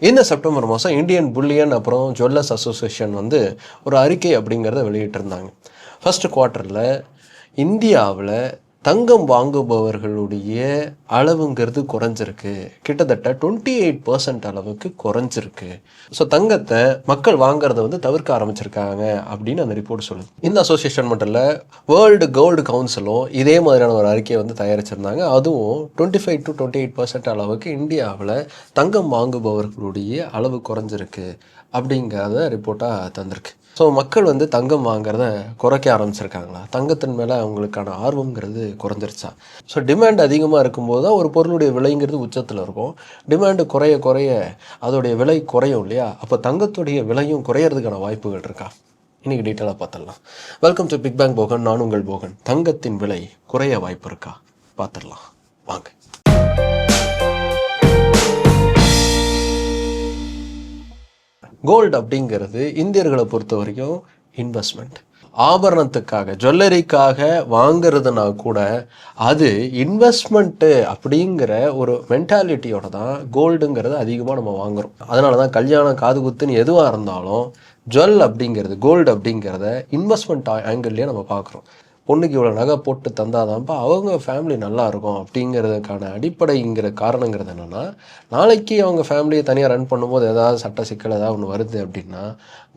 இந்த செப்டம்பர் மாதம் Indian bullion அப்புறம் ஜுவல்லர்ஸ் அசோசியேஷன் வந்து ஒரு அறிக்கை அப்படிங்கிறத வெளியிட்டிருந்தாங்க. ஃபஸ்ட்டு குவார்ட்டரில் இந்தியாவில் தங்கம் வாங்குபவர்களுடைய அளவுங்கிறது குறைஞ்சிருக்கு. கிட்டத்தட்ட டுவெண்ட்டி எயிட் பர்சன்ட் அளவுக்கு குறைஞ்சிருக்கு. ஸோ தங்கத்தை மக்கள் வாங்குறத வந்து தவிர்க்க ஆரம்பிச்சிருக்காங்க அப்படின்னு அந்த ரிப்போர்ட் சொல்லுது. இந்த அசோசியேஷன் மட்டும் இல்லை வேர்ல்டு கோல்டு கவுன்சிலும் இதே மாதிரியான ஒரு அறிக்கையை வந்து தயாரிச்சிருந்தாங்க. அதுவும் twenty five to twenty eight percent அளவுக்கு இந்தியாவில் தங்கம் வாங்குபவர்களுடைய அளவு குறைஞ்சிருக்கு அப்படிங்கிறத ரிப்போர்ட்டாக தந்திருக்கு. ஸோ மக்கள் வந்து தங்கம் வாங்குறத குறைக்க ஆரம்பிச்சிருக்காங்களா? தங்கத்தின் மேலே அவங்களுக்கான ஆர்வங்கிறது குறைஞ்சிருச்சா? ஸோ டிமாண்ட் அதிகமாக இருக்கும்போது தான் ஒரு பொருளுடைய விலைங்கிறது உச்சத்தில் இருக்கும். டிமாண்டு குறைய குறைய அதோடைய விலை குறையும் இல்லையா? அப்போ தங்கத்துடைய விலையும் குறையிறதுக்கான வாய்ப்புகள் இருக்கா? இன்னைக்கு டீட்டெயிலாக பார்த்துடலாம். Welcome to big bang Bogan நான் உங்கள் போகன். தங்கத்தின் விலை குறைய வாய்ப்பு இருக்கா? பார்த்துடலாம். வாங்க. கோல்டு அப்படிங்கிறது இந்தியர்களை பொறுத்த வரைக்கும் இன்வெஸ்ட்மெண்ட் ஆபரணத்துக்காக ஜுவல்லரிக்காக வாங்குறதுனா கூட அது இன்வெஸ்ட்மெண்ட்டு அப்படிங்கிற ஒரு மென்டாலிட்டியோட தான் கோல்டுங்கிறது அதிகமாக நம்ம வாங்குறோம். அதனால தான் கல்யாணம் காது குத்துன்னு எதுவாக இருந்தாலும் ஜுவல் அப்படிங்கிறது கோல்டு அப்படிங்கிறத இன்வெஸ்ட்மெண்ட் ஆங்கிள்லேயே நம்ம பார்க்குறோம். பொண்ணுக்கு இவ்வளோ நகை போட்டு தந்தாதான்ப்பா அவங்க ஃபேமிலி நல்லா இருக்கும் அப்படிங்கிறதுக்கான அடிப்படைங்கிற காரணங்கிறது என்னென்னா நாளைக்கு அவங்க ஃபேமிலியை தனியாக ரன் பண்ணும்போது ஏதாவது சட்ட சிக்கல் ஏதாவது ஒன்று வருது அப்படின்னா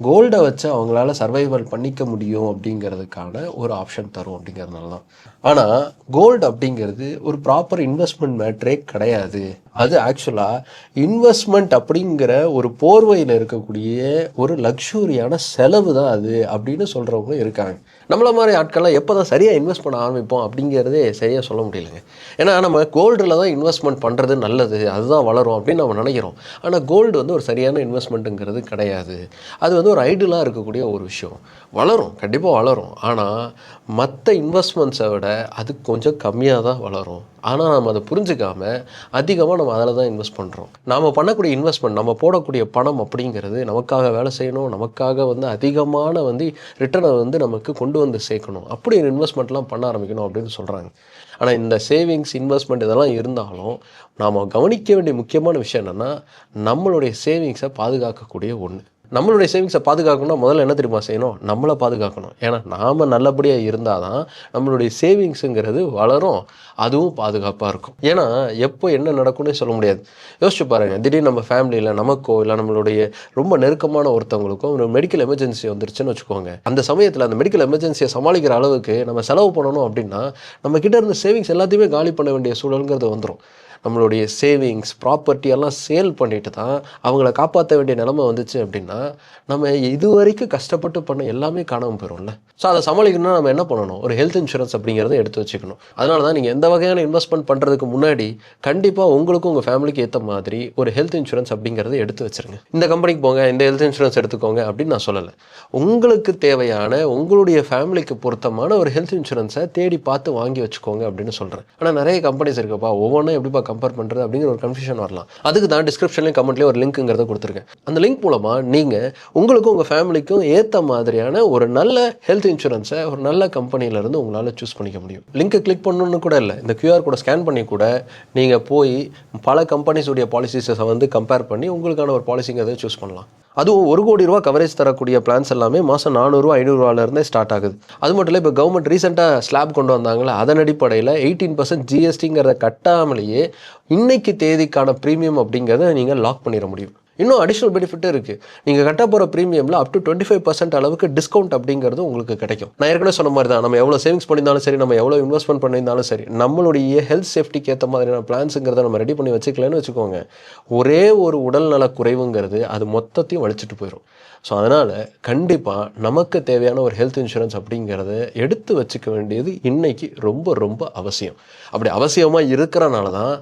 கோல்டை வச்சு அவங்களால சர்வைவல் பண்ணிக்க முடியும் அப்படிங்கிறதுக்கான ஒரு ஆப்ஷன் தரும் அப்படிங்கிறதுனால தான். ஆனால் கோல்டு அப்படிங்கிறது ஒரு ப்ராப்பர் இன்வெஸ்ட்மெண்ட் மேட்ரே கிடையாது. அது ஆக்சுவலாக இன்வெஸ்ட்மெண்ட் அப்படிங்கிற ஒரு போர்வையில் இருக்கக்கூடிய ஒரு லக்ஸூரியான செலவு தான் அது அப்படின்னு சொல்கிறவங்க இருக்காங்க. நம்மள மாதிரி ஆட்கள்லாம் எப்போ தான் சரியாக இன்வெஸ்ட் பண்ண ஆரம்பிப்போம் அப்படிங்கிறதே சரியாக சொல்ல முடியலங்க. ஏன்னா நம்ம கோல்டில் தான் இன்வெஸ்ட்மெண்ட் பண்ணுறது நல்லது அதுதான் வளரும் அப்படின்னு நம்ம நினைக்கிறோம். ஆனால் கோல்டு வந்து ஒரு சரியான இன்வெஸ்ட்மெண்ட்டுங்கிறது கிடையாது. அது வந்து ஒரு ஐடியலாக இருக்கக்கூடிய ஒரு விஷயம். வளரும் கண்டிப்பாக வளரும். ஆனால் மற்ற இன்வெஸ்ட்மெண்ட்ஸை விட அது கொஞ்சம் கம்மியாக தான் வளரும். ஆனால் நம்ம அதை புரிஞ்சுக்காம அதிகமாக நம்ம அதில் தான் இன்வெஸ்ட் பண்ணுறோம் நாம் பண்ணக்கூடிய இன்வெஸ்ட்மெண்ட் நம்ம போடக்கூடிய பணம் அப்படிங்கிறது நமக்காக வேலை செய்யணும் நமக்காக வந்து அதிகமான வந்து ரிட்டர்னை வந்து நமக்கு கொண்டு வந்து சேர்க்கணும். அப்படி இன்வெஸ்ட்மெண்ட்லாம் பண்ண ஆரம்பிக்கணும் அப்படின்னு சொல்கிறாங்க ஆனால் இந்த சேவிங்ஸ் இன்வெஸ்ட்மெண்ட் இதெல்லாம் இருந்தாலும் நாம் கவனிக்க வேண்டிய முக்கியமான விஷயம் என்னென்னா நம்மளுடைய சேவிங்ஸை பாதுகாக்கக்கூடிய ஒன்று நம்மளுடைய சேவிங்ஸை பாதுகாக்கணும்னா முதல்ல என்ன தெரியுமா செய்யணும்? நம்மளை பாதுகாக்கணும். ஏன்னா நாம் நல்லபடியாக இருந்தால் தான் நம்மளுடைய சேவிங்ஸுங்கிறது வளரும். அதுவும் பாதுகாப்பாக இருக்கும். ஏன்னா எப்போ என்ன நடக்கும்னே சொல்ல முடியாது. யோசிச்சு பாருங்கள் திடீர்னு நம்ம ஃபேமிலியில் நமக்கோ இல்லை நம்மளுடைய ரொம்ப நெருக்கமான ஒருத்தவங்களுக்கும் ஒரு மெடிக்கல் எமர்ஜென்சி வந்துருச்சுன்னு வச்சுக்கோங்க. அந்த சமயத்தில் அந்த மெடிக்கல் எமர்ஜென்சியை சமாளிக்கிற அளவுக்கு நம்ம செலவு பண்ணணும் அப்படின்னா நம்ம கிட்ட இருந்த சேவிங்ஸ் எல்லாத்தையுமே காலி பண்ண வேண்டிய சூழலுங்கிறது வந்துடும் நம்மளுடைய சேவிங்ஸ் ப்ராப்பர்ட்டி எல்லாம் சேல் பண்ணிட்டு தான் அவங்கள காப்பாற்ற வேண்டிய நிலமை வந்துச்சு அப்படின்னா நம்ம இது வரைக்கும் கஷ்டப்பட்டு பண்ண எல்லாமே காணாமல் போயிடும்ல ஸோ அதை சமாளிக்கணும்னா நம்ம என்ன பண்ணணும்? ஒரு ஹெல்த் இன்சூரன்ஸ் அப்படிங்கிறத எடுத்து வச்சுக்கணும். அதனால தான் நீங்கள் எந்த வகையான இன்வெஸ்ட்மெண்ட் பண்ணுறதுக்கு முன்னாடி கண்டிப்பாக உங்களுக்கும் உங்கள் ஃபேமிலிக்கு ஏற்ற மாதிரி ஒரு ஹெல்த் இன்சூரன்ஸ் அப்படிங்கிறத எடுத்து வச்சிருங்க. இந்த கம்பெனிக்கு போங்க இந்த ஹெல்த் இன்சூரன்ஸ் எடுத்துக்கோங்க அப்படின்னு நான் சொல்லலை. உங்களுக்கு தேவையான உங்களுடைய ஃபேமிலிக்கு பொருத்தமான ஒரு ஹெல்த் இன்சூரன்ஸை தேடி பார்த்து வாங்கி வச்சுக்கோங்க அப்படின்னு சொல்கிறேன் ஆனால் நிறைய கம்பெனிஸ் இருக்குப்பா ஒவ்வொன்றும் எப்படிப்பா கம்பேர் பண்ணுறது அப்படிங்கிற ஒரு கன்ஃபியூஷன் வரலாம். அதுக்கு தான் டிஸ்கிரிப்ஷன்லேயும் கமெண்ட்லேயும் ஒரு லிங்க்குங்கிறத கொடுத்துருக்கேன். அந்த லிங்க் மூலமாக நீங்கள் உங்களுக்கும் உங்கள் ஃபேமிலிக்கும் ஏற்ற மாதிரியான ஒரு நல்ல ஹெல்த் இன்சூரன்ஸை ஒரு நல்ல கம்பெனியிலேருந்து உங்களால் சூஸ் பண்ணிக்க முடியும். லிங்க்கை கிளிக் பண்ணணும்னு கூட இல்லை. இந்த கியூஆர் கூட ஸ்கேன் பண்ணி கூட நீங்கள் போய் பல கம்பெனிஸுடைய பாலிசிஸை வந்து கம்பேர் பண்ணி உங்களுக்கான ஒரு பாலிசிங்கிறத சூஸ் பண்ணலாம். அதுவும் ஒரு கோடி ரூபா கவரேஜ் தரக்கூடிய பிளான்ஸ் எல்லாமே மாதம் நானூறுரூவா ஐநூறுரூவாலேருந்தே ஸ்டார்ட் ஆகுது. அது மட்டும் இல்லை இப்போ கவர்மெண்ட் ரீசெண்டாக ஸ்லாப் கொண்டு வந்தாங்களே அதன் அடிப்படையில் எயிட்டீன் பர்சன்ட் ஜிஎஸ்டிங்கிறத கட்டாமலேயே இன்னைக்கு தேதிக்கான ப்ரீமியம் அப்படிங்கிறத நீங்கள் லாக் பண்ணிட முடியும். இன்னும் அடிஷ்னல் பெனிஃபிட்டும் இருக்குது நீங்கள் கட்ட போகிற ப்ரீமியமில் up to twenty five percent அளவுக்கு டிஸ்கவுண்ட் அப்படிங்கிறது உங்களுக்கு கிடைக்கும். நான் ஏற்கனவே சொன்ன மாதிரி தான் நம்ம எவ்வளோ சேவிங்ஸ் பண்ணியிருந்தாலும் சரி நம்ம எவ்வளோ இன்வெஸ்ட்மெண்ட் பண்ணியிருந்தாலும் சரி நம்மளுடைய ஹெல்த் சேஃப்டிக்கு ஏற்ற மாதிரியான பிளான்ஸுங்கிறத நம்ம ரெடி பண்ணி வச்சுக்கலன்னு வச்சுக்கோங்க. ஒரே ஒரு உடல்நல குறைவுங்கிறது அது மொத்தத்தையும் வலிச்சிட்டு போயிடும் ஸோ அதனால் கண்டிப்பாக நமக்கு தேவையான ஒரு ஹெல்த் இன்சூரன்ஸ் அப்படிங்கிறத எடுத்து வச்சுக்க வேண்டியது இன்றைக்கி ரொம்ப ரொம்ப அவசியம். அப்படி அவசியமாக இருக்கிறனால தான்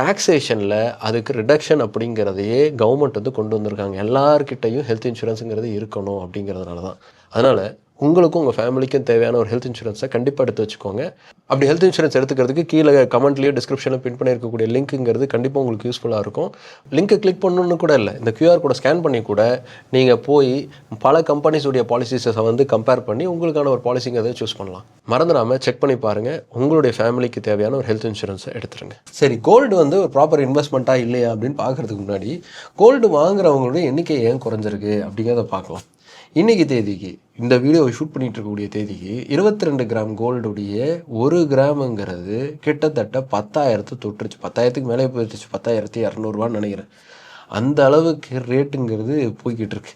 டாக்ஸேஷனில் அதுக்கு ரிடக்ஷன் அப்படிங்கிறதையே கவர்மெண்ட் வந்து கொண்டு வந்திருக்காங்க. எல்லார்கிட்டையும் ஹெல்த் இன்சூரன்ஸுங்கிறது இருக்கணும் அப்படிங்கிறதுனால தான் அதனால் உங்களுக்கும் உங்கள் ஃபேமிலிக்கும் தேவையான ஒரு ஹெல்த் இன்சூரன்ஸை கண்டிப்பாக எடுத்து வச்சுக்கோங்க. அப்படி ஹெல்த் இன்சூரன்ஸ் எடுத்துக்கிறதுக்கு கீழே கமெண்ட்லேயோ டிஸ்கிரிப்ஷனில் பின் பண்ணியிருக்கக்கூடிய லிங்க்குங்கிறது கண்டிப்பாக உங்களுக்கு யூஸ்ஃபுல்லாக இருக்கும். லிங்க்கை கிளிக் பண்ணணும்னு கூட இல்லை. இந்த கியூஆர் கோடை ஸ்கேன் பண்ணி கூட நீங்கள் போய் பல கம்பெனிஸுடைய பாலிசிஸை வந்து கம்பேர் பண்ணி உங்களுக்கான ஒரு பாலிசிங்கிறத சூஸ் பண்ணலாம். மறந்துடாமல் செக் பண்ணி பாருங்கள் உங்களுடைய ஃபேமிலிக்கு தேவையான ஒரு ஹெல்த் இன்சூரன்ஸை எடுத்துருங்க. சரி கோல்டு வந்து ஒரு ப்ராப்பர் இன்வெஸ்ட்மெண்ட்டாக இல்லையா அப்படின்னு பார்க்குறதுக்கு முன்னாடி கோல்டு வாங்குறவங்களுடைய எண்ணிக்கை ஏன் குறைஞ்சிருக்கு அப்படிங்கிறத பார்க்கலாம். இன்னைக்கு தேதிக்கு இந்த வீடியோவை ஷூட் பண்ணிகிட்டு இருக்கக்கூடிய தேதிக்கு இருபத்தி ரெண்டு கிராம் கோல்டுடைய ஒரு கிராமுங்கிறது கிட்டத்தட்ட பத்தாயிரத்து தொட்டுருச்சு. பத்தாயிரத்துக்கு மேலே போயிடுச்சு பத்தாயிரத்தி இரநூறுவான்னு நினைக்கிறேன். அந்த அளவுக்கு ரேட்டுங்கிறது போய்கிட்டு இருக்கு.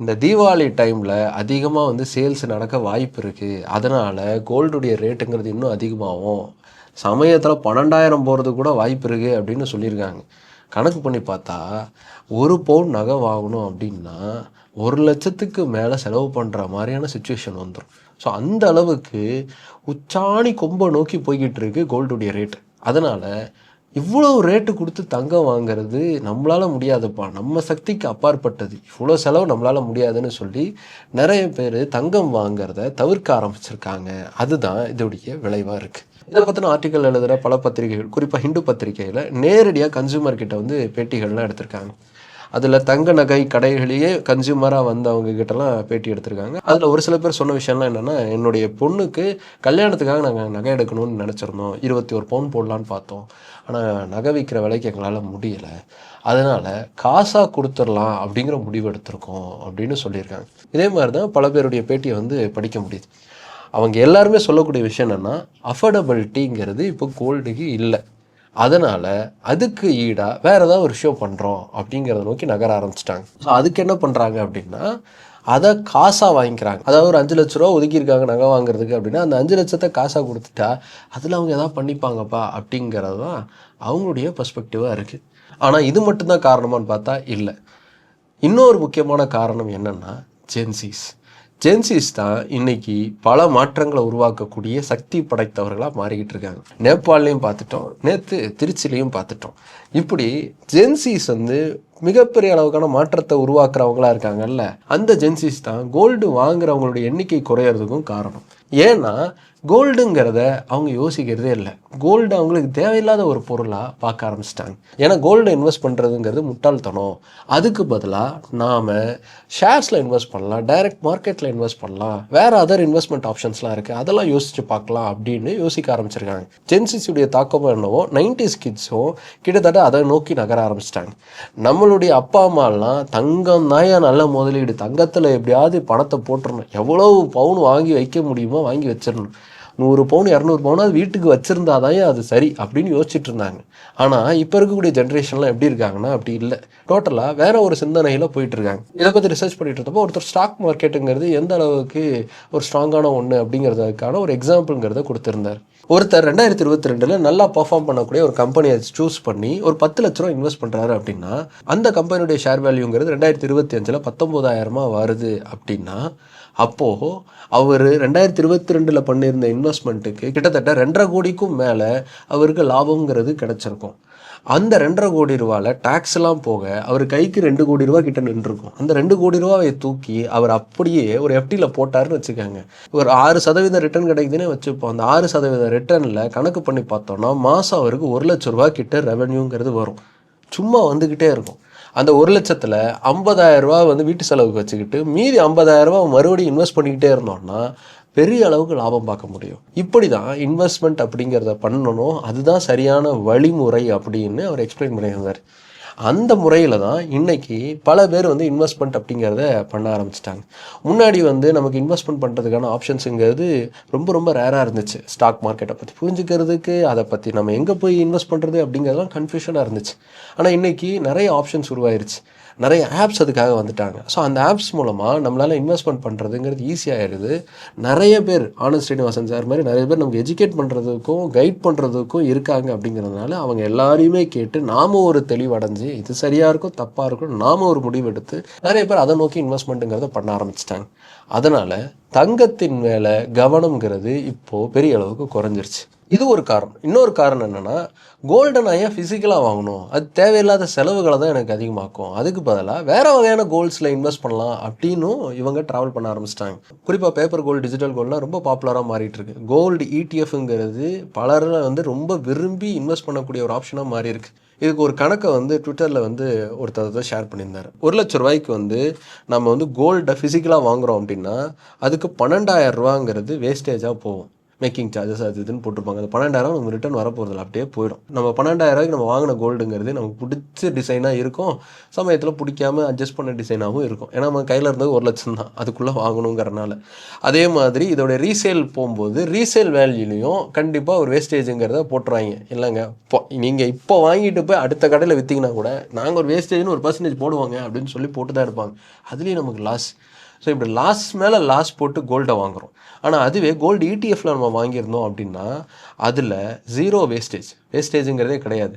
இந்த தீபாவளி டைமில் அதிகமாக வந்து சேல்ஸ் நடக்க வாய்ப்பு இருக்குது அதனால் கோல்டுடைய ரேட்டுங்கிறது இன்னும் அதிகமாகும். சமயத்தில் பன்னெண்டாயிரம் போகிறது கூட வாய்ப்பு இருக்குது அப்படின்னு சொல்லியிருக்காங்க. கணக்கு பண்ணி பார்த்தா ஒரு பவுன் நகை வாங்கணும் அப்படின்னா ஒரு லட்சத்துக்கு மேலே செலவு பண்ணுற மாதிரியான சுச்சுவேஷன் வந்துடும் ஸோ அந்த அளவுக்கு உச்சாணி கொம்பை நோக்கி போய்கிட்டு இருக்கு கோல்டுடைய ரேட் அதனால் இவ்வளோ ரேட்டு கொடுத்து தங்கம் வாங்குறது நம்மளால் முடியாதுப்பா. நம்ம சக்திக்கு அப்பாற்பட்டது. இவ்வளோ செலவு நம்மளால் முடியாதுன்னு சொல்லி நிறைய பேர் தங்கம் வாங்குறத தவிர்க்க ஆரம்பிச்சிருக்காங்க. அதுதான் இதோடைய விளைவாக இருக்குது இதை பற்றின ஆர்டிக்கல் எழுதுகிற பல பத்திரிகைகள் குறிப்பாக ஹிந்து பத்திரிகையில் நேரடியாக கன்சூமர் கிட்ட வந்து பேட்டிகள்லாம் எடுத்திருக்காங்க. அதில் தங்க நகை கடைகளையே கன்சியூமராக வந்தவங்க கிட்டலாம் பேட்டி எடுத்திருக்காங்க. அதில் ஒரு சில பேர் சொன்ன விஷயம்லாம் என்னென்னா என்னுடைய பொண்ணுக்கு கல்யாணத்துக்காக நாங்கள் நகை எடுக்கணும்னு நினச்சிருந்தோம். இருபத்தி ஒரு பவுன் போடலான்னு பார்த்தோம். ஆனால் நகை விற்கிற விலைக்கு எங்களால் முடியலை. அதனால் காசாக கொடுத்துடலாம் அப்படிங்கிற முடிவு எடுத்திருக்கோம் அப்படின்னு சொல்லியிருக்காங்க. இதே மாதிரி தான் பல பேருடைய பேட்டியை வந்து படிக்க முடியுது. அவங்க எல்லாருமே சொல்லக்கூடிய விஷயம் என்னென்னா அஃபோர்டபிலிட்டிங்கிறது இப்போ கோல்டுக்கு இல்லை. அதனால் அதுக்கு ஈடாக வேறு ஏதாவது ஒரு ஷோ பண்ணுறோம் அப்படிங்கிறத நோக்கி நகர ஆரம்பிச்சிட்டாங்க. ஸோ அதுக்கு என்ன பண்ணுறாங்க அப்படின்னா அதை காசாக வாங்கிக்கிறாங்க. அதாவது ஒரு அஞ்சு லட்ச ரூபா ஒதுக்கியிருக்காங்க நகை வாங்குறதுக்கு அப்படின்னா அந்த அஞ்சு லட்சத்தை காசாக கொடுத்துட்டா அதில் அவங்க எதாவது பண்ணிப்பாங்கப்பா அப்படிங்கிறது தான் அவங்களுடைய பர்ஸ்பெக்டிவாக இருக்குது ஆனால் இது மட்டும்தான் காரணமான்னு பார்த்தா இல்லை. இன்னொரு முக்கியமான காரணம் என்னென்னா ஜென்சிஸ் ஜென்சிஸ் தான் இன்னைக்கு பல மாற்றங்களை உருவாக்கக்கூடிய சக்தி படைத்தவர்களாக மாறிக்கிட்டு இருக்காங்க. நேபாள்லையும் பார்த்துட்டோம். நேற்று திருச்சிலையும் பார்த்துட்டோம். இப்படி ஜென்சிஸ் வந்து மிகப்பெரிய அளவுக்கான மாற்றத்தை உருவாக்குறவங்களா இருக்காங்கல்ல. அந்த ஜென்சிஸ் தான் கோல்டு வாங்குறவங்களுடைய எண்ணிக்கை குறையிறதுக்கும் காரணம். ஏன்னா கோல்டுங்கிறத அவங்க யோசிக்கிறதே இல்லை. கோல்டு அவங்களுக்கு தேவையில்லாத ஒரு பொருளாக பார்க்க ஆரம்பிச்சிட்டாங்க. ஏன்னா கோல்டு இன்வெஸ்ட் பண்ணுறதுங்கிறது முட்டாள்தனம். அதுக்கு பதிலாக நாம் ஷேர்ஸில் இன்வெஸ்ட் பண்ணலாம் டைரக்ட் மார்க்கெட்டில் இன்வெஸ்ட் பண்ணலாம் வேறு அதர் இன்வெஸ்ட்மெண்ட் ஆப்ஷன்ஸ்லாம் இருக்குது அதெல்லாம் யோசித்து பார்க்கலாம் அப்படின்னு யோசிக்க ஆரம்பிச்சிருக்காங்க. ஜென்சிஸுடைய தாக்கம் என்னவோ நைன்டிஸ் கிட்ஸும் கிட்டத்தட்ட அதை நோக்கி நகர ஆரம்பிச்சிட்டாங்க. நம்மளுடைய அப்பா அம்மாலாம் தங்கம் தாயா நல்ல முதலீடு? தங்கத்தில் எப்படியாவது பணத்தை போட்டுடணும் எவ்வளோ பவுன் வாங்கி வைக்க முடியுமோ வாங்கி வச்சிடணும். நூறு பவுன் இரநூறு பவுனாவது வீட்டுக்கு வச்சுருந்தாதான் அது சரி அப்படின்னு யோசிச்சுட்டு இருந்தாங்க. ஆனால் இப்போ இருக்கக்கூடிய ஜென்ரேஷன்லாம் எப்படி இருக்காங்கன்னா அப்படி இல்லை. டோட்டலாக வேற ஒரு சிந்தனையில் போயிட்டு இருக்காங்க. இதை பற்றி ரிசர்ச் பண்ணிட்டு இருந்தப்போ ஒருத்தர் ஸ்டாக் மார்க்கெட்டுங்கிறது எந்த அளவுக்கு ஒரு ஸ்ட்ராங்கான ஒன்று அப்படிங்கிறதுக்கான ஒரு எக்ஸாம்பிள்ங்கிறத கொடுத்துருந்தார். ஒருத்தர் ரெண்டாயிரத்தி இருபத்தி ரெண்டில் நல்லா பர்ஃபார்ம் பண்ணக்கூடிய ஒரு கம்பெனியை சூஸ் பண்ணி ஒரு பத்து லட்ச ரூபா இன்வெஸ்ட் பண்ணுறாரு அப்படின்னா அந்த கம்பெனியுடைய ஷேர் வேல்யூங்கிறது ரெண்டாயிரத்தி இருபத்தி அஞ்சில் பத்தொம்போதாயிரமா வருது அப்படின்னா அப்போது அவர் ரெண்டாயிரத்தி இருபத்தி ரெண்டில் பண்ணியிருந்த இன்வெஸ்ட்மெண்ட்டுக்கு கிட்டத்தட்ட ரெண்டரை கோடிக்கும் மேலே அவருக்கு லாபங்கிறது கிடச்சிருக்கும். அந்த ரெண்டரை கோடி ரூபாவில் டேக்ஸ்லாம் போக அவர் கைக்கு ரெண்டு கோடி ரூபா கிட்ட நின்றுருக்கும் அந்த ரெண்டு கோடி ரூபாவை தூக்கி அவர் அப்படியே ஒரு எஃப்டியில் போட்டாருன்னு வச்சுக்கோங்க. ஒரு ஆறு சதவீதம் ரிட்டர்ன் கிடைக்குதுன்னே வச்சுப்போம். அந்த ஆறு சதவீதம் ரிட்டர்னில் கணக்கு பண்ணி பார்த்தோம்னா மாதம் அவருக்கு ஒரு லட்ச ரூபா கிட்ட ரெவன்யூங்கிறது வரும். சும்மா வந்துக்கிட்டே இருக்கும். அந்த ஒரு லட்சத்தில் ஐம்பதாயிரம் ரூபா வந்து வீட்டு செலவுக்கு வச்சுக்கிட்டு மீதி ஐம்பதாயிரம் ரூபா மறுபடியும் இன்வெஸ்ட் பண்ணிக்கிட்டே இருந்தோம்னா பெரிய அளவுக்கு லாபம் பார்க்க முடியும். இப்படி தான் இன்வெஸ்ட்மெண்ட் அப்படிங்கிறத பண்ணணும். அதுதான் சரியான வழிமுறை அப்படின்னு அவர் எக்ஸ்பிளைன் பண்ணியிருந்தார். அந்த முறையில் தான் இன்றைக்கி பல பேர் வந்து இன்வெஸ்ட்மெண்ட் அப்படிங்கிறத பண்ண ஆரம்பிச்சிட்டாங்க. முன்னாடி வந்து நமக்கு இன்வெஸ்ட்மெண்ட் பண்ணுறதுக்கான ஆப்ஷன்ஸுங்கிறது ரொம்ப ரொம்ப ரேராக இருந்துச்சு. ஸ்டாக் மார்க்கெட்டை பற்றி புரிஞ்சுக்கிறதுக்கு அதை பற்றி நம்ம எங்கே போய் இன்வெஸ்ட் பண்ணுறது அப்படிங்கிறதுலாம் கன்ஃபியூஷனாக இருந்துச்சு. ஆனால் இன்றைக்கி நிறைய ஆப்ஷன்ஸ் உருவாயிருச்சு. நிறைய ஆப்ஸ் அதுக்காக வந்துட்டாங்க. ஸோ அந்த ஆப்ஸ் மூலமாக நம்மளால் இன்வெஸ்ட்மெண்ட் பண்ணுறதுங்கிறது ஈஸியாகிடுது நிறைய பேர் ஆனந்த் ஸ்ரீனிவாசன் சார் மாதிரி நிறைய பேர் நமக்கு எஜுகேட் பண்ணுறதுக்கும் கைட் பண்ணுறதுக்கும் இருக்காங்க அப்படிங்கிறதுனால அவங்க எல்லாரையுமே கேட்டு நாம ஒரு தெளிவடைஞ்சு இது சரியாக இருக்கும் தப்பாக இருக்கும் நாம ஒரு முடிவெடுத்து நிறைய பேர் அதை நோக்கி இன்வெஸ்ட்மெண்ட்டுங்கிறத பண்ண ஆரம்பிச்சிட்டாங்க. அதனால் தங்கத்தின் மேலே கவனம்ங்கிறது இப்போது பெரிய அளவுக்கு குறைஞ்சிருச்சு. இது ஒரு காரணம். இன்னொரு காரணம் என்னென்னா கோல்டன் ஏன் ஃபிசிக்கலாக வாங்கணும். அது தேவையில்லாத செலவுகளை தான் எனக்கு அதிகமாக்கும். அதுக்கு பதிலாக வேறு வகையான கோல்ட்ஸில் இன்வெஸ்ட் பண்ணலாம் அப்படின்னும் இவங்க ட்ராவல் பண்ண ஆரம்பிச்சிட்டாங்க. குறிப்பாக பேப்பர் கோல்டு டிஜிட்டல் கோல்டுலாம் ரொம்ப பாப்புலராக மாறிட்டு இருக்கு. கோல்டு இடிஎஃப்ங்கிறது பலரில் வந்து ரொம்ப விரும்பி இன்வெஸ்ட் பண்ணக்கூடிய ஒரு ஆப்ஷனாக மாறிருக்கு இதுக்கு ஒரு கணக்கை வந்து ட்விட்டரில் வந்து ஒருத்தர் ஷேர் பண்ணியிருந்தார். ஒரு லட்ச ரூபாய்க்கு வந்து நம்ம வந்து கோல்டை ஃபிசிக்கலாக வாங்குகிறோம் அப்படின்னா அதுக்கு பன்னெண்டாயிரம் ரூபாங்கிறது வேஸ்டேஜாக போகும். மேக்கிங் சார்ஜஸ் அது இதுன்னு போட்டிருப்பாங்க. அந்த பன்னெண்டாயிரம் நமக்கு ரிட்டர்ன் வரப்போகிறதுல அப்படியே போயிடும். நம்ம பன்னெண்டாயிரம் நம்ம வாங்கின கோல்டுங்கிறது நமக்கு பிடிச்ச டிசைனாக இருக்கும். சமயத்தில் பிடிக்காம அட்ஜஸ்ட் பண்ண டிசைனாகவும் இருக்கும். ஏன்னா நம்ம கையில் இருந்தது ஒரு லட்சம் தான். அதுக்குள்ளே வாங்கணுங்கிறனால. அதே மாதிரி இதோட ரீசேல் போகும்போது ரீசேல் வேல்யூலையும் கண்டிப்பாக ஒரு வேஸ்டேஜுங்கிறத போட்டுருவாங்க இல்லைங்க இப்போ நீங்கள் இப்போ வாங்கிட்டு போய் அடுத்த கடையில் விற்றீங்கன்னா கூட நாங்கள் ஒரு வேஸ்டேஜ்னு ஒரு பர்சன்டேஜ் போடுவாங்க அப்படின்னு சொல்லி போட்டு தான் இருப்பாங்க. அதுலேயும் நமக்கு லாஸ் ஸோ இப்படி லாஸ் மேலே லாஸ் போட்டு கோல்டை வாங்குறோம். ஆனால் அதுவே கோல்டு இடிஎஃப்ல நம்ம வாங்கியிருந்தோம் அப்படின்னா அதில் ஜீரோ வேஸ்டேஜ் வேஸ்டேஜுங்கிறதே கிடையாது.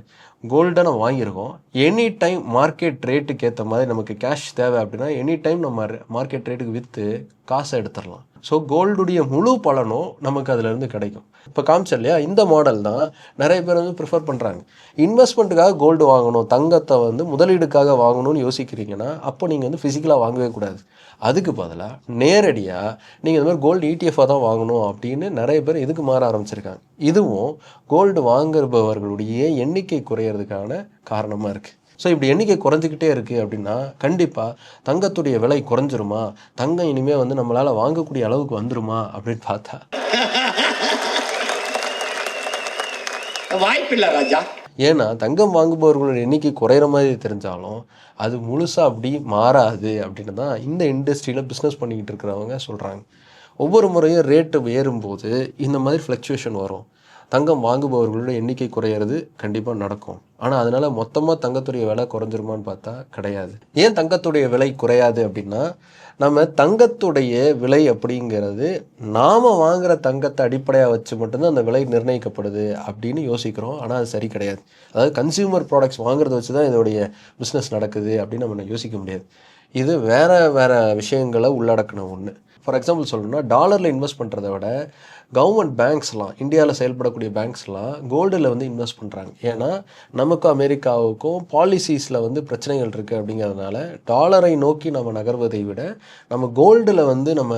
கோல்டை நம்ம வாங்கியிருக்கோம். எனி டைம் மார்க்கெட் ரேட்டுக்கு ஏற்ற மாதிரி நமக்கு கேஷ் தேவை அப்படின்னா எனி டைம் நம்ம மார்க்கெட் ரேட்டுக்கு விற்று காசை எடுத்துடலாம். ஸோ கோல்டுடைய முழு பலனும் நமக்கு அதுலேருந்து கிடைக்கும். இப்போ காமிச்சேன் இல்லையா? இந்த மாடல் தான் நிறைய பேர் வந்து ப்ரிஃபர் பண்ணுறாங்க இன்வெஸ்ட்மெண்ட்டுக்காக கோல்டு வாங்கணும் தங்கத்தை வந்து முதலீடுக்காக வாங்கணும்னு யோசிக்கிறீங்கன்னா அப்போ நீங்கள் வந்து ஃபிசிக்கலாக வாங்கவே கூடாது. அதுக்கு பதிலாக நேரடியாக நீங்கள் இந்த மாதிரி கோல்டு இடிஎஃபாக தான் வாங்கணும் அப்படின்னு நிறைய பேர் இதுக்கு மாற ஆரம்பிச்சிருக்காங்க? இதுவும் கோல்டு வாங்குபவர்களுடைய எண்ணிக்கை குறையிறதுக்கான காரணமாக இருக்குது ஸோ இப்படி எண்ணிக்கை குறைஞ்சிக்கிட்டே இருக்குது அப்படின்னா கண்டிப்பாக தங்கத்துடைய விலை குறைஞ்சிருமா? தங்கம் இனிமேல் வந்து நம்மளால் வாங்கக்கூடிய அளவுக்கு வந்துருமா? அப்படின்னு பார்த்தா. வாய்ப்பில்லை ராஜா. ஏன்னா தங்கம் வாங்குபவர்களோட எண்ணிக்கை குறையிற மாதிரி தெரிஞ்சாலும் அது முழுசாக அப்படி மாறாது அப்படின்னு தான் இந்த இண்டஸ்ட்ரியில் பிஸ்னஸ் பண்ணிக்கிட்டு இருக்கிறவங்க சொல்கிறாங்க ஒவ்வொரு முறையும் ரேட்டு ஏறும்போது இந்த மாதிரி ஃப்ளக்சுவேஷன் வரும். தங்கம் வாங்குபவர்களோட எண்ணிக்கை குறையிறது கண்டிப்பாக நடக்கும். ஆனால் அதனால் மொத்தமாக தங்கத்துடைய விலை குறைஞ்சிருமான்னு பார்த்தா கிடையாது. ஏன் தங்கத்துடைய விலை குறையாது அப்படின்னா நம்ம தங்கத்துடைய விலை அப்படிங்கிறது நாம் வாங்குற தங்கத்தை அடிப்படையாக வச்சு மட்டும்தான் அந்த விலை நிர்ணயிக்கப்படுது அப்படின்னு யோசிக்கிறோம். ஆனால் அது சரி கிடையாது. அதாவது கன்சியூமர் ப்ராடக்ட்ஸ் வாங்குறத வச்சு தான் இதோடைய பிஸ்னஸ் நடக்குது அப்படின்னு நம்ம யோசிக்க முடியாது. இது வேறு வேறு விஷயங்களை உள்ளடக்கின ஒன்று ஃபார் எக்ஸாம்பிள் சொல்லணும்னா டாலரில் இன்வெஸ்ட் பண்ணுறத விட கவர்மெண்ட் பேங்க்ஸ்லாம் இந்தியாவில் செயல்படக்கூடிய பேங்க்ஸ்லாம் கோல்டில் வந்து இன்வெஸ்ட் பண்ணுறாங்க ஏன்னா நமக்கும் அமெரிக்காவுக்கும் பாலிசிஸில் வந்து பிரச்சனைகள் இருக்குது அப்படிங்கிறதுனால டாலரை நோக்கி நம்ம நகர்வதை விட நம்ம கோல்டில் வந்து நம்ம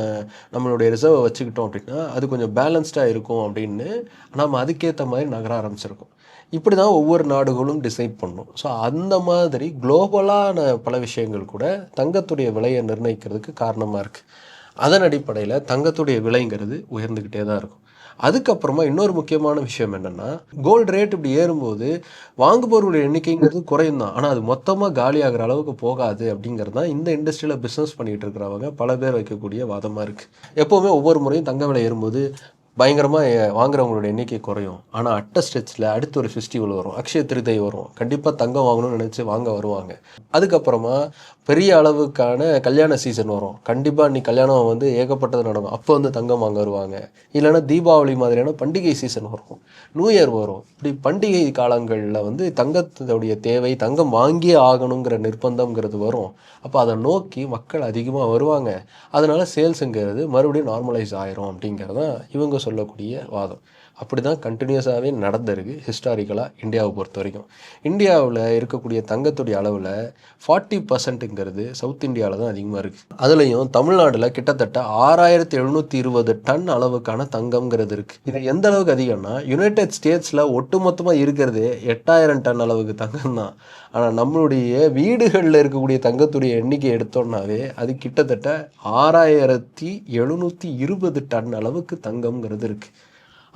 நம்மளுடைய ரிசர்வை வச்சுக்கிட்டோம் அப்படின்னா அது கொஞ்சம் பேலன்ஸ்டாக இருக்கும் அப்படின்னு நம்ம அதுக்கேற்ற மாதிரி நகர ஆரம்பிச்சிருக்கோம். இப்படி தான் ஒவ்வொரு நாடுகளும் டிசைட் பண்ணும். ஸோ அந்த மாதிரி குளோபலான பல விஷயங்கள் கூட தங்கத்துடைய விலையை நிர்ணயிக்கிறதுக்கு காரணமாக இருக்குது அதன் அடிப்படையில் தங்கத்துடைய விலைங்கிறது உயர்ந்துக்கிட்டே தான் இருக்கும். அதுக்கப்புறமா இன்னொரு முக்கியமான விஷயம் என்னென்னா கோல்டு ரேட் இப்படி ஏறும்போது வாங்குபவர்களுடைய எண்ணிக்கைங்கிறது குறையும் தான் ஆனால் அது மொத்தமாக காலியாகிற அளவுக்கு போகாது அப்படிங்கிறது தான் இந்த இண்டஸ்ட்ரியில் பிஸ்னஸ் பண்ணிகிட்டு இருக்கிறவங்க பல பேர் வைக்கக்கூடிய வாதமாக இருக்குது எப்போவுமே ஒவ்வொரு முறையும் தங்க விலை ஏறும்போது பயங்கரமாக வாங்குறவங்களோட எண்ணிக்கை குறையும். ஆனால் அட்ட ஸ்டெச்சில் அடுத்து ஒரு ஃபெஸ்டிவல் வரும். அக்ஷய திருதை வரும். கண்டிப்பாக தங்கம் வாங்கணும்னு நினச்சி வாங்க வருவாங்க. அதுக்கப்புறமா பெரிய அளவுக்கான கல்யாண சீசன் வரும். கண்டிப்பாக நீ கல்யாணம் வந்து ஏகப்பட்டது நடக்கும். அப்போ வந்து தங்கம் வாங்க வருவாங்க இல்லைன்னா தீபாவளி மாதிரியான பண்டிகை சீசன் வரும். நியூ இயர் வரும். இப்படி பண்டிகை காலங்களில் வந்து தங்கத்துடைய தேவை தங்கம் வாங்கியே ஆகணுங்கிற நிர்பந்தம்ங்கிறது வரும். அப்போ அதை நோக்கி மக்கள் அதிகமாக வருவாங்க. அதனால் சேல்ஸுங்கிறது மறுபடியும் நார்மலைஸ் ஆயிரும் அப்படிங்கிறது தான் இவங்க சொல்லக்கூடிய வாதம். அப்படி தான் கண்டினியூஸாகவே நடந்திருக்கு ஹிஸ்டாரிக்கலாக இந்தியாவை பொறுத்த வரைக்கும். இந்தியாவில் இருக்கக்கூடிய தங்கத்துடைய அளவில் ஃபார்ட்டி பர்சன்ட்டுங்கிறது சவுத் இந்தியாவில் தான் அதிகமாக இருக்குது அதுலேயும் தமிழ்நாட்டில் கிட்டத்தட்ட ஆறாயிரத்தி எழுநூற்றி இருபது டன் அளவுக்கான தங்கம்ங்கிறது இருக்குது இது எந்த அளவுக்கு அதிகம்னா யுனைடெட் ஸ்டேட்ஸில் ஒட்டுமொத்தமாக இருக்கிறதே எட்டாயிரம் டன் அளவுக்கு தங்கம் தான் ஆனால் நம்மளுடைய வீடுகளில் இருக்கக்கூடிய தங்கத்துடைய எண்ணிக்கை எடுத்தோம்னாவே அது கிட்டத்தட்ட ஆறாயிரத்தி எழுநூற்றி இருபது டன் அளவுக்கு தங்கம்ங்கிறது இருக்குது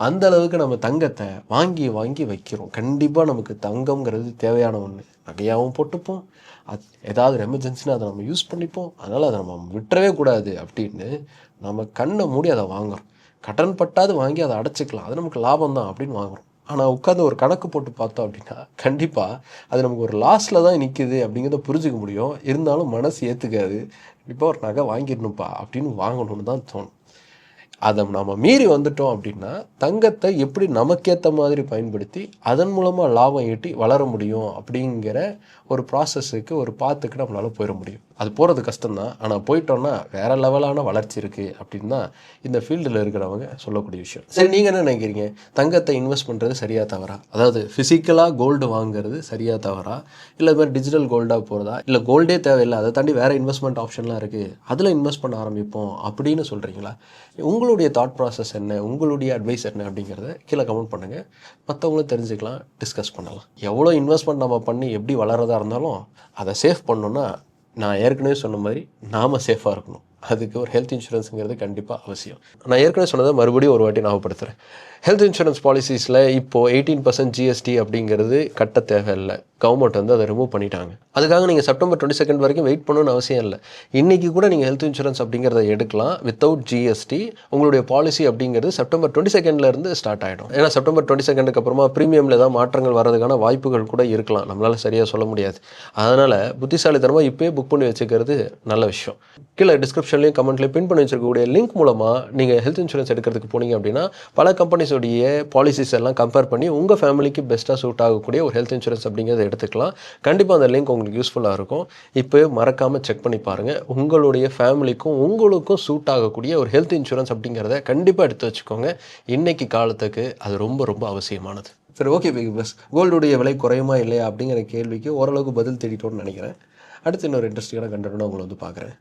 அந்த அளவுக்கு நம்ம தங்கத்தை வாங்கி வாங்கி வைக்கிறோம். கண்டிப்பாக நமக்கு தங்கம்ங்கிறது தேவையான ஒன்று நகையாகவும் போட்டுப்போம். அது ஏதாவது எமர்ஜென்சினா அதை நம்ம யூஸ் பண்ணிப்போம். அதனால் அதை நம்ம விட்டுறவே கூடாது அப்படின்னு நம்ம கண்ணை மூடி அதை வாங்குறோம். கடன் பட்டாது வாங்கி அதை அடைச்சிக்கலாம். அது நமக்கு லாபம் தான் அப்படின்னு வாங்குறோம். ஆனால் உட்காந்து ஒரு கணக்கு போட்டு பார்த்தோம் அப்படின்னா கண்டிப்பாக அது நமக்கு ஒரு லாஸில் தான் நிற்கிது அப்படிங்கிறத புரிஞ்சுக்க முடியும். இருந்தாலும் மனசு ஏற்றுக்காது கண்டிப்பாக ஒரு நகை வாங்கிடணும்ப்பா அப்படின்னு வாங்கணும்னு தான் தோணும். அதை நம்ம மீறி வந்துட்டோம் அப்படின்னா தங்கத்தை எப்படி நமக்கேற்ற மாதிரி பயன்படுத்தி அதன் மூலமாக லாபம் ஈட்டி வளர முடியும் அப்படிங்கிற ஒரு ப்ராசஸுக்கு ஒரு பாத்துக்கு நம்மளால் போயிட முடியும். அது போகிறது கஷ்டம்தான். ஆனால் போயிட்டோம்னா வேறு லெவலான வளர்ச்சி இருக்குது அப்படின்னு தான் இந்த ஃபீல்டில் இருக்கிறவங்க சொல்லக்கூடிய விஷயம். சரி நீங்கள் என்ன நினைக்கிறீங்க? தங்கத்தை இன்வெஸ்ட் பண்ணுறது சரியாக தவறா? அதாவது ஃபிசிக்கலாக கோல்டு வாங்குறது சரியாக தவறா? இல்லை மாதிரி டிஜிட்டல் கோல்டாக போகிறதா இல்லை கோல்டே தேவையில்லை அதை தாண்டி வேறு இன்வெஸ்ட்மெண்ட் ஆப்ஷன்லாம் இருக்குது அதில் இன்வெஸ்ட் பண்ண ஆரம்பிப்போம் அப்படின்னு சொல்கிறீங்களா உங்களுடைய தாட் ப்ராசஸ் என்ன? உங்களுடைய அட்வைஸ் என்ன அப்படிங்கிறத கீழே கமெண்ட் பண்ணுங்கள் மற்றவங்களும் தெரிஞ்சுக்கலாம் டிஸ்கஸ் பண்ணலாம். எவ்வளோ இன்வெஸ்ட்மெண்ட் நம்ம பண்ணி எப்படி வளர்றதா இருந்தாலும் அதை சேஃப் பண்ணோன்னா நான் ஏற்கனவே சொன்ன மாதிரி நாம் சேஃபாக இருக்கணும். அதுக்கு ஒரு ஹெல்த் இன்சூரன்ஸுங்கிறது கண்டிப்பாக அவசியம். நான் ஏற்கனவே சொன்னதை மறுபடியும் ஒரு வாட்டி ஞாபகப்படுத்துகிறேன் ஹெல்த் இன்சூரன்ஸ் பாலிசிஸில் இப்போது எயிட்டீன் பர்சன்ட் ஜிஎஸ்டி அப்படிங்கிறது கட்ட தேவையில்லை. கவர்மெண்ட் வந்து அதை ரிமூவ் பண்ணிட்டாங்க. அதுக்காக நீங்கள் செப்டம்பர் டுவெண்ட்டி செகண்ட் வரைக்கும் வெயிட் பண்ணணும்னு அவசியம் இல்லை. இன்றைக்கி கூட நீங்கள் ஹெல்த் இன்சூரன்ஸ் அப்படிங்கிறத எடுக்கலாம். வித்தவுட் ஜிஎஸ்டி உங்களுடைய பாலிசி அப்படிங்கிறது செப்டம்பர் டுவெண்ட்டி செகண்ட்லேருந்து ஸ்டார்ட் ஆகிடும் ஏன்னா செப்டம்பர் டுவெண்ட்டி செகண்டுக்கு அப்புறமா ப்ரீமியமில் ஏதாவது மாற்றங்கள் வரதுக்கான வாய்ப்புகள் கூட இருக்கலாம். நம்மளால் சரியாக சொல்ல முடியாது. அதனால் புத்திசாலித்தனமாக இப்போயே புக் பண்ணி வச்சுக்கிறது நல்ல விஷயம். கீழே டிஸ்கிரிப்ஷன்லேயும் கமெண்ட்லேயும் பின் பண்ணி வச்சிருக்கக்கூடிய லிங்க் மூலமாக நீங்கள் ஹெல்த் இன்சூரன்ஸ் எடுக்கிறதுக்கு போனீங்க அப்படின்னா பல கம்பெனிஸோடைய பாலிசிஸ் எல்லாம் கம்பேர் பண்ணி உங்கள் ஃபேமிலிக்கு பெஸ்ட்டாக சூட் ஆகக்கூடிய ஒரு ஹெல்த் இன்சூரன்ஸ் அப்படிங்கிறத எடுத்துக்கலாம். கண்டிப்பாக அந்த லிங்க் உங்களுக்கு யூஸ்ஃபுல்லாக இருக்கும். இப்போயே மறக்காமல் செக் பண்ணி பாருங்கள் உங்களுடைய ஃபேமிலிக்கும் உங்களுக்கும் சூட் ஆகக்கூடிய ஒரு ஹெல்த் இன்சூரன்ஸ் அப்படிங்கிறத கண்டிப்பாக எடுத்து வச்சுக்கோங்க. இன்றைக்கி காலத்துக்கு அது ரொம்ப ரொம்ப அவசியமானது. சரி ஓகே பிக் பஸ் கோல்டுடைய விலை குறையுமா இல்லையா அப்படிங்கிற கேள்விக்கு ஓரளவுக்கு பதில் தேடிட்டோன்னு நினைக்கிறேன். அடுத்து இன்னொரு இன்ட்ரெஸ்டிங்கான கண்டென்ட் உங்களை வந்து பார்க்குறேன்.